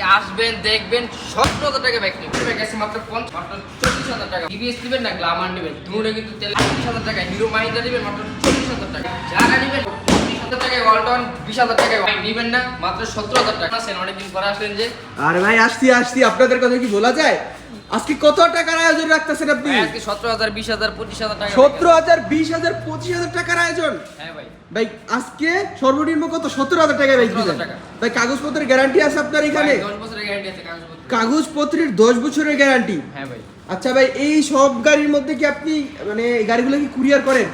আজকে আসবেন, দেখবেন সতেরো হাজার টাকা ব্যাগ নেবেন ব্যাগ আছে মাত্র পঞ্চাশ মাত্র চল্লিশ হাজার টাকা। টিভিএস নেবেন না, গ্লামার নেবেন। কিন্তু হাজার টাকা হিরো মাইন্ডা নেবেন মাত্র চল্লিশ হাজার টাকা। যারা নেবেন আপনাদের কথা কি বলা যায়? আজকে কত টাকার আয়োজন রাখতেছেন আপনি? আজকে সতেরো হাজার বিশ হাজার পঁচিশ হাজার টাকা সতেরো হাজার বিশ হাজার পঁচিশ হাজার টাকার আয়োজন? হ্যাঁ ভাই। ভাই আজকে সর্বনিম্ন কত? সতেরো হাজার টাকায় বাইক 17,000। ভাই কাগজপত্রের গ্যারান্টি আছে আপনার এখানে? ভাই, দশ বছরের গ্যারান্টি আছে কাগজপত্র। কাগজপত্রের দশ বছরের গ্যারান্টি হ্যাঁ ভাই। আচ্ছা ভাই এই সব গাড়ির মধ্যে কি আপনি মানে গাড়িগুলো কি কুরিয়ার করেন?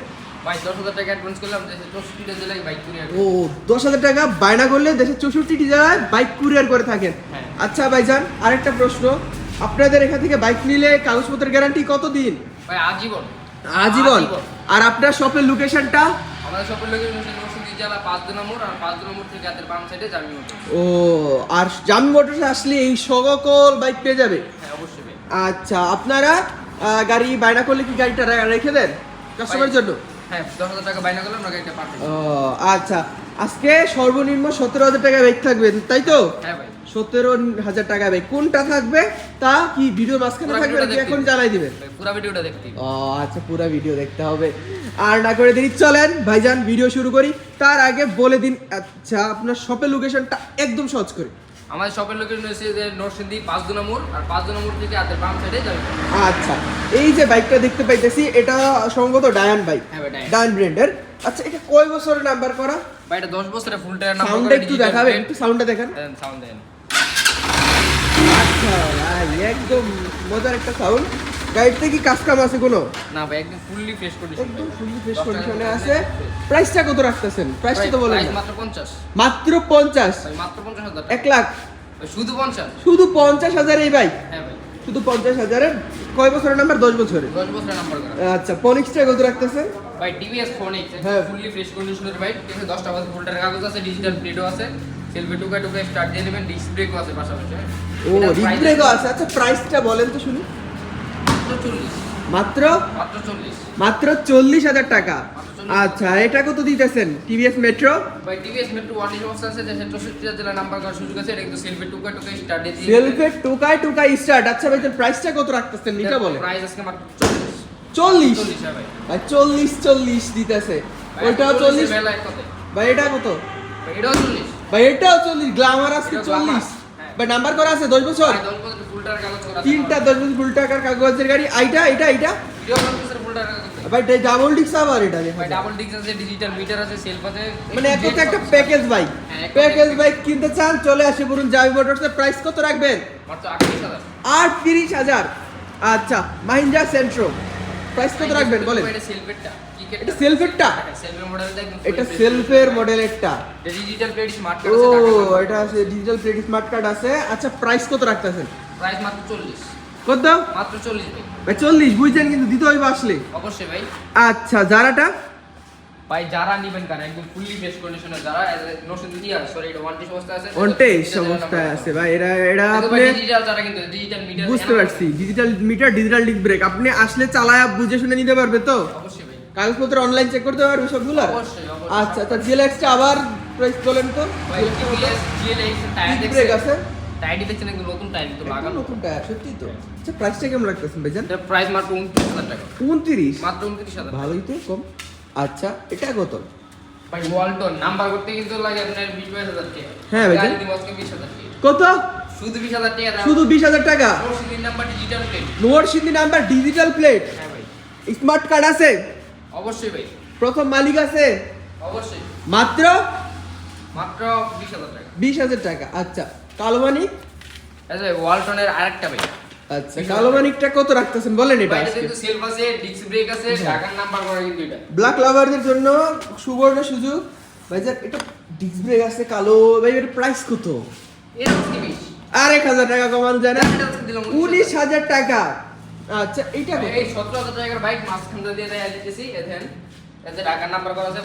ভাই দশ হাজার টাকা অ্যাডভান্স করলাম দেশে জেলায় বাইক কিনে ও দশ হাজার টাকা বায়না করলে দেশের চৌষট্টিটি জেলায় বাইক কুরিয়ার করে থাকেন। হ্যাঁ। আচ্ছা ভাইজান আরেকটা প্রশ্ন। আপনাদের এখান থেকে বাইক নিলে কাগজপত্রের গ্যারান্টি কত দিন ভাই আজীবন। আজীবন। আর আপনার শপের লোকেশনটা আমাদের জামি মোটর। ও আর জামি মোটরসে আসলে এই সকল বাইক পেয়ে যাবে? হ্যাঁ অবশ্যই আচ্ছা আপনারা গাড়ি বায়না করলে কি গাড়িটা রেখে দেন কাস্টমারের জন্য? হ্যাঁ বাইনা আচ্ছা আজকে সর্বনিম্ন সতেরো হাজার টাকা বাইক থাকবে তাই তো? হ্যাঁ ভাই। সতেরো হাজার টাকা বাইক কোনটা থাকবে? তা কি ভিডিও মাঝখানে থাকবে নাকি এখন। জানাই দিবেন পুরো ভিডিওটা দেখতে ও আচ্ছা পুরো ভিডিও দেখতে হবে। আর না করে দেরি চলেন ভাইজান ভিডিও শুরু করি। তার আগে বলে দিন আচ্ছা আপনার শপের লোকেশনটা একদম সহজ করে। আমাদের শপের লোকেশন হচ্ছে যে নরসিংদী পাঁচ দু নম্বর আর পাঁচ দু নম্বর থেকে হাতের বাম সাইডে যাবে। আচ্ছা এই যে বাইকটা দেখতে পাইতেছি এটা সম্ভবত ডায়ান বাইক ভাই। ডায়ান ব্র্যান্ডের আচ্ছা এটা কয় বছরের নাম্বার করা? ভাই এটা দশ বছরের ফুল টায়ার নাম্বার একটু দেখাবেন একটু সাউন্ডটা দেখান। সাউন্ড দেন। আচ্ছা ভাই একদম মজার একটা সাউন্ড গাড়িতে কি কাজ কাম আছে কোনো? না ভাই একদম ফুললি ফ্রেশ কন্ডিশন একদম ফুললি ফ্রেশ কন্ডিশনে আছে। প্রাইসটা কত রাখতেছেন? প্রাইসটা তো বলেন মাত্র পঞ্চাশ। মাত্র পঞ্চাশ? ভাই মাত্র পঞ্চাশ হাজার এক লাখ? শুধু পঞ্চাশ। শুধু পঞ্চাশ হাজার এই বাইক হ্যাঁ ভাই। শুধু পঞ্চাশ হাজারের? কয় বছরের নাম্বার দশ বছরের? দশ বছরের নাম্বার আচ্ছা পনিক্সটা কত রাখতেছেন? ভাই টিভিএস ফোন হ্যাঁ। ফুললি ফ্রেশ কন্ডিশনের আছে দশটা বাজে ফুলটার কাগজ আছে ডিজিটাল প্লেটও আছে। সেলফি টুকা টুকা স্টার্ট দিয়ে নেবেন ডিস্ক ব্রেকও আছে পাশাপাশি। ও price আছে। আচ্ছা প্রাইসটা বলেন তো শুনি। মাত্র মাত্র? চল্লিশ। হাজার টাকা। আচ্ছা এটা কত দিতেছেন? টিভিএস মেট্রো ভাই টিভিএস মেট্রো ওয়ান সমস্যা আছে দেশের চৌষট্টি জেলা নাম্বার করার সুযোগ আছে। এটা কিন্তু সেলফি টুকা টুকা স্টার্ট দিয়ে সেলফে টুকায় টুকায় স্টার্ট আচ্ছা ভাই প্রাইসটা কত রাখতেছেন? এটা বলে প্রাইস আজকে মাত্র চল্লিশ। হ্যাঁ ভাই। চল্লিশ চল্লিশ দিতেছে। ওইটাও 40 চল্লিশ। ভাই এটা কত? এটাও চল্লিশ। ভাই এটাও চল্লিশ গ্লামার আজকে চল্লিশ। হ্যাঁ। ভাই নাম্বার করা আছে দশ বছর। তিনটা দশ বছর ফুল টাকার কাগজের গাড়ি। আইটা এটা এটা। ভাই ডাবল ডিক্স আবার এটা ভাই ডাবল ডিস্ক আছে ডিজিটাল মিটার আছে সেলফ আছে। মানে এক কথা একটা প্যাকেজ বাইক প্যাকেজ বাইক কিনতে চান চলে আসে বলুন জামি মোটরসের প্রাইস কত রাখবেন? আর তিরিশ হাজার। আচ্ছা মাহিন্দ্রা সেন্ট্রো প্রাইস কত রাখবেন বলেন? সেলফেরটা এটা সেলফেরটা সেলফের মডেল একদম এটা সেলফের মডেলেরটা ডিজিটাল প্লেট স্মার্ট ও এটা আছে ডিজিটাল প্লেট স্মার্ট কার্ড আছে। আচ্ছা প্রাইস কত রাখতেছেন? প্রাইস মাত্র চল্লিশ। কত মাত্র চল্লিশ ভাই। ভাই চল্লিশ বুঝছেন কিন্তু দিতে হইবে আসলে। অবশ্যই ভাই। আচ্ছা যারাটা? ভাই যারা নিবেন কারণ একদম ফুললি ফ্রেশ কন্ডিশনে যারা নোশন দিয়ে সরি এটা অবস্থা আছে অবস্থায় আছে ভাই এটা এটা আপনি ডিজিটাল যারা কিন্তু ডিজিটাল মিটার বুঝতে পারছি digital meter digital disc brake আপনি আসলে চালায়া বুঝে শুনে নিতে পারবে তো? অবশ্যই কাগজপত্র অনলাইন চেক করতে পারবে সবগুলো। আচ্ছা তা জিএলএক্সটা আবার প্রাইস বলেন তো? ব্রেক আছে? টায়ার দেখছেন একদম নতুন টায়ার একদম লাগানো। নতুন টায়ার সত্যি তো। আচ্ছা প্রাইসটা কেমন লাগতেছে ভাইজান? প্রাইস মাত্র উনত্রিশ হাজার টাকা। উনত্রিশ? মাত্র উনত্রিশ হাজার ভালোই তো কম। আচ্ছা এটা কত? ভাই ওয়ালটন নাম্বার করতে কিন্তু লাগে আপনার বিশ বাইশ হাজার টাকা। হ্যাঁ ভাই, গাড়ি দিব আজকে বিশ হাজার টাকা। কত? শুধু বিশ হাজার টাকা। শুধু বিশ হাজার টাকা? তিন নাম্বার ডিজিটাল প্লেট নোট সিন্ধি নাম্বার ডিজিটাল প্লেট হ্যাঁ ভাই। স্মার্ট কার্ড আছে? অবশ্যই ভাই। প্রথম মালিক আছে? অবশ্যই। মাত্র? মাত্র বিশ হাজার টাকা। বিশ হাজার টাকা আচ্ছা। কালো মানিক? আচ্ছা ওয়ালটনের আরেকটা ভাই। আচ্ছা কালো মানিকটা কত রাখতেছেন? বলেন এটা ভাই, কিন্তু সেলফ আছে ডিস্ক ব্রেক আছে ঢাকার নাম্বার করা কিন্তু এটা। ব্ল্যাক লাভারদের জন্য সুবর্ণ সুযোগ। ভাইজান এটা ডিস্ক ব্রেক আছে কালো। ভাই এর প্রাইস কত? এর আজকে বিশ। আর এক হাজার টাকা কমানো যায় না এটা আজকে দিলাম। উনিশ হাজার টাকা। আচ্ছা কত এই সতেরো হাজার টাকার বাইক মাঝখান দিয়ে দেয়া দিতেছি এখান এতে ঢাকার নাম্বার করা আছে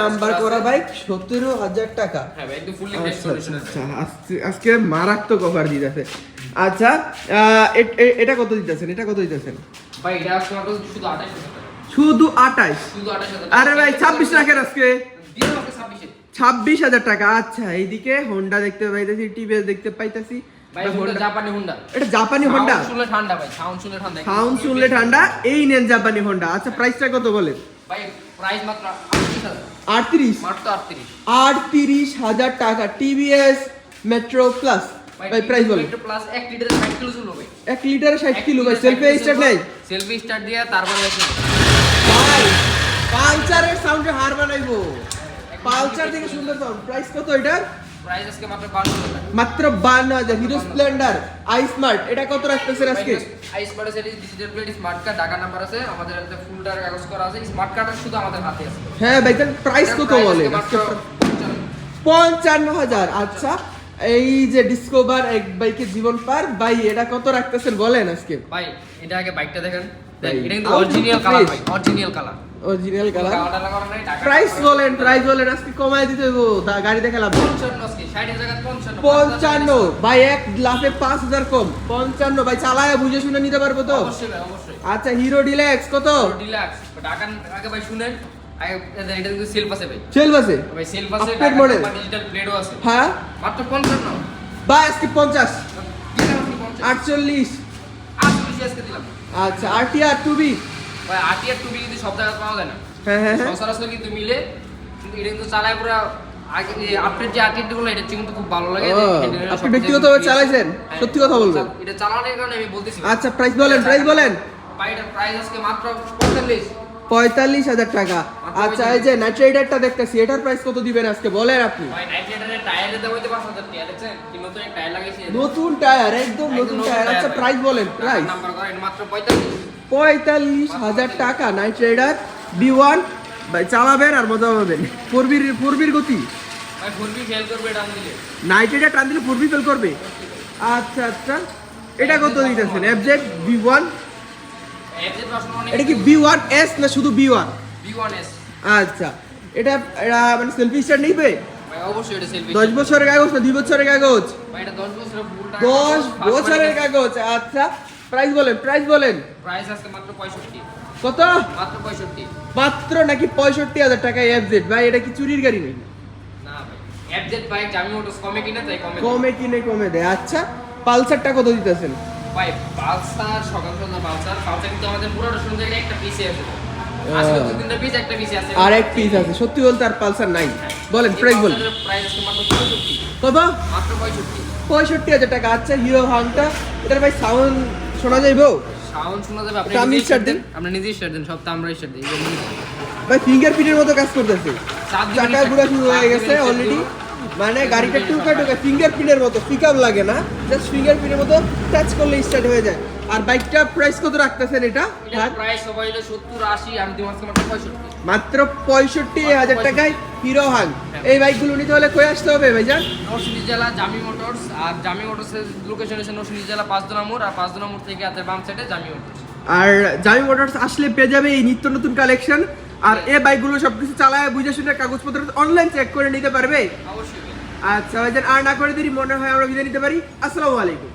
নাম্বার করা বাইক টাকা। হ্যাঁ ভাই একদম ফুললি আচ্ছা আচ্ছা, কন্ডিশন আচ্ছা আজকে- মারাত্মক অফার দিতেছে। আচ্ছা এটা কত দিতেছেন? এটা কত দিতেছেন? ভাই এটা শুধু আঠাশ হাজার টাকা। শুধু আঠাইশ শুধু আঠাশ হাজার আরে ভাই ছাব্বিশ রাখেন আজকে। দিয়ে আমাকে ছাব্বিশে। ছাব্বিশ হাজার টাকা। আচ্ছা এইদিকে হোন্ডা দেখতে পাইতেছি টিভিএস দেখতে পাইতেছি। জাপানি হুন্ডা এটা জাপানি হোন্ডা শুনলে ঠান্ডা ভাই সাউন্ড শুনলে ঠান্ডা। সাউন্ড শুনলে ঠান্ডা এই নেন জাপানি হোন্ডা আচ্ছা প্রাইসটা কত বলেন? ভাই প্রাইস মাত্র 38000 মাত্র 38 আটত্রিশ হাজার টাকা। টিভিএস মেট্রো প্লাস ভাই প্রাইস প্লাস 1 লিটারে 60 কিলো চলবে ভাই এক লিটারে ষাট কিলো ভাই। সেলফি স্টার্ট নেই? সেলফি স্টার্ট দিয়ে তারপর ভাই পালসারের সাউন্ডে হার বানাইবো। পালসার থেকে সুন্দর সাউন্ড প্রাইস কত এটার? প্রাইস আজকে মাত্র 52 টাকা। মাত্র বান্ন হাজার। হিরো স্প্লেন্ডার আই স্মার্ট এটা কত আজকে? আইস পারে সেটি digital plate smart card Dhaka number আছে। আমাদের ফুল কাগজ করা আছে। স্মার্ট কার্ড শুধু আমাদের হাতে আছে। হ্যাঁ ভাই প্রাইস কত বলে? আজকে মাত্র 55 পঞ্চান্ন হাজার। আচ্ছা এই যে ডিসকভার এক বাইকে জীবন পার ভাই এটা কত রাখতেছেন? বলেন আজকে। ভাই এটা আগে বাইকটা দেখেন। এটা কিন্তু অরিজিনাল কালার ভাই অরিজিনাল কালার অরিজিনাল কালার কালারটা লাগানো নাই ঢাকা প্রাইস বলেন প্রাইস বলেন আজকে কমায় দিতে হইবো গাড়ি দেখে লাভ নেই। 55 আজকে 60 এর জায়গায় 55 পঞ্চান্ন ভাই এক লাফে পাঁচ হাজার কম। পঞ্চান্ন ভাই চালায় বুঝে শুনে নিতে পারব তো? আচ্ছা হিরো ডিলেক্স কত? ডিলাক্স আগে ভাই শুনেন। আগে এটা কিন্তু সেলফ আছে। ভাই সেলফ আছে ভাই সেলফ আছে Upgrade model? ডিজিটাল প্লেটও আছে মাত্র 55 ভাই আজকে পঞ্চাশ দিলাম আপনি 50 আটচল্লিশ 88 আজকে দিলাম আরটিআর টুবি ভাই আটিয়ার টুবি কিন্তু সব জায়গায় পাওয়া যায় না। হ্যাঁ হ্যাঁ হ্যাঁ। সচরাচর কিন্তু মিলে কিন্তু এটা কিন্তু চালায় পুরো আগে যে আটিয়ার এটা কিন্তু খুব ভালো লাগে আপনি ব্যক্তিগতভাবে চালাইছেন? সত্যি কথা বলবেন? এটা চালানোর কারণে আমি বলতেছি আচ্ছা প্রাইস বলেন প্রাইস বলেন। প্রাইস আজকে মাত্র 45 পঁয়তাল্লিশ হাজার টাকা। আচ্ছা এই যে নাইট রাইডারটা দেখতেছি এটার প্রাইস কত দিবেন আজকে? বলেন আপনি। ভাই নাইট রাইডারের টায়ারের দাম হইতে 5000 টাকা দেখছেন? কি নতুন টায়ার একদম নতুন টায়ার আচ্ছা প্রাইস বলেন প্রাইস মাত্র 45 পঁয়তাল্লিশ হাজার টাকা। নাইট রাইডার বি ওয়ান চালাবেন আর মজা পাবেন। ফোরবির ফোরবির গতি। নাইট রাইডার টান দিলে ফোরবি ফেল করবে। আচ্ছা আচ্ছা। এটা কত দিতেছেন? এফজেড বি ওয়ান এটা কি বি ওয়ান এস না শুধু বি ওয়ান আচ্ছা। এটা এটা মানে সেলফি স্টার নিবে? দশ বছরের কাগজ না দুই বছরের কাগজ? ভাই এটা 10 বছরের ফুল টাকা। দশ বছরের কাগজ আচ্ছা। প্রাইস বলেন প্রাইস বলেন। প্রাইস আজকে মাত্র 65 কত? মাত্র 65 মাত্র নাকি পঁয়ষট্টি হাজার টাকা এফজেড ভাই এটা কি চুরির গাড়ি নাকি? না ভাই এফজেড বাইক জামি মোটরস কমে কিনা তাই কমে কমে কিনে কমে দেয়। আচ্ছা পালসারটা কত দিতেছেন? ভাই পালসার সকাল সন্ধ্যা পালসার। পালসার কিন্তু আমাদের পুরো রসুন থেকে একটা পিসে আছে। পিস আছে। আর এক পিস আছে। সত্যি বলতে আর পালসার নাই। বলেন প্রাইস বলেন। মাত্র 65 কত? পঁয়ষট্টি। হাজার টাকা। আচ্ছা হিরো হাংটা এটার ভাই সাউন্ড শোনা যাইবো সাউন্ড শোনা যাবে আপনি আমি দেন। নিজেই স্টার্ট দেন সব তো আমরাই দিই ভাই ফিঙ্গারপ্রিন্টের মতো কাজ করতেছে। চাকা ঘুরা শুরু হয়ে গেছে অলরেডি মানে গাড়িটা টুকা টুকা ফিঙ্গারপ্রিন্টের মতো পিকআপ লাগে না। জাস্ট ফিঙ্গারপ্রিন্টের মতো টাচ করলে স্টার্ট হয়ে যায়। আর বাইকটা প্রাইস কত রাখতেছেন এটা? প্রাইস সবাই হলো 70 80 আমি দিই মাত্র 65 মাত্র পঁয়ষট্টি হাজার টাকায় হিরো হাং হ্যাঁ। এই বাইকগুলো নিতে হলে কই আসতে হবে ভাইজান? নরসিংদী জেলা জামি মোটরস আর জামি মোটরসের লোকেশন হচ্ছে নরসিংদী জেলা পাঁচদোনা মোড় আর পাঁচদোনা মোড় থেকে হাতের বাম সাইডে জামি মোটরস। আর জামি মোটরস আসলে পেয়ে যাবে এই নিত্য নতুন কালেকশন আর এই বাইকগুলো সবকিছু চালায় বুঝে শুনে কাগজপত্র অনলাইন চেক করে নিতে পারবে। অবশ্যই আচ্ছা ভাইজান আর না করে দেরি মনে হয় আমরা বিদায় নিতে পারি। আসসালামু আলাইকুম।